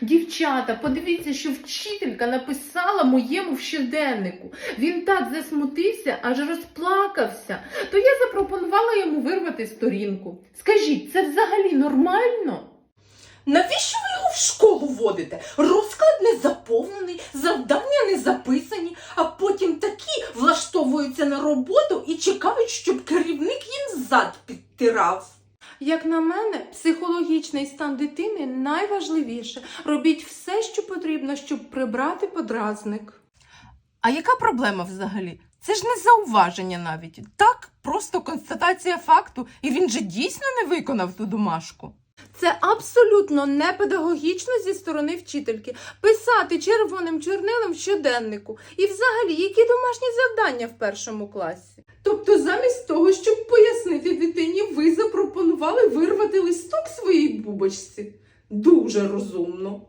Дівчата, подивіться, що вчителька написала моєму в щоденнику. Він так засмутився, аж розплакався. То я запропонувала йому вирвати сторінку. Скажіть, це взагалі нормально? Навіщо ви його в школу водите? Розклад не заповнений, завдання не записані, а потім такі влаштовуються на роботу і чекають, щоб керівник їм зад підтирав. Як на мене, психологічний стан дитини найважливіше. Робіть все, що потрібно, щоб прибрати подразник. А яка проблема взагалі? Це ж не зауваження навіть. Так, просто констатація факту, і він же дійсно не виконав ту домашку. Це абсолютно не педагогічно зі сторони вчительки писати червоним чорнилом в щоденнику. І взагалі, які домашні завдання в першому класі? Тобто, замість того, ви запропонували вирвати листок своїй бубочці? Дуже розумно.